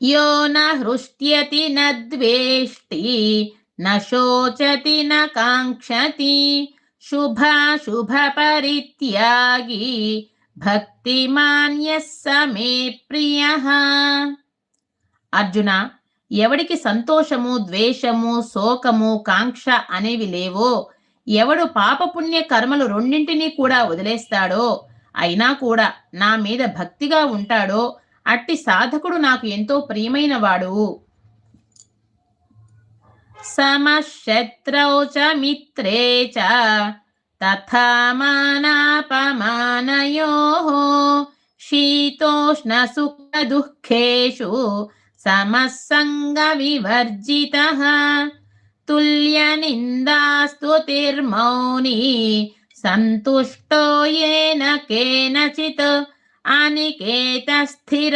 यो न हृष्यति न द्वेष्टि न शोचति न काङ्क्षति शुभाशुभपरित्यागी భక్తిమాన్యः స మే ప్రియ అర్జున ఎవడికి సంతోషము ద్వేషము శోకము కాంక్ష అనేవి లేవో ఎవడు పాపపుణ్య కర్మలు రెండింటినీ కూడా వదిలేస్తాడో అయినా కూడా నా మీద భక్తిగా ఉంటాడో అట్టి సాధకుడు నాకు ఎంతో ప్రియమైన వాడు సమశత్రౌ చ మిత్రే చ తథా మానాపమానయోః శీతోష్ణసుఖదుఃఖేషు సమస్సంగ వివర్జితః తుల్యనిందాస్తుతిర్మౌని సంతుష్టో येन కేనచిత్ అనికేత స్థిర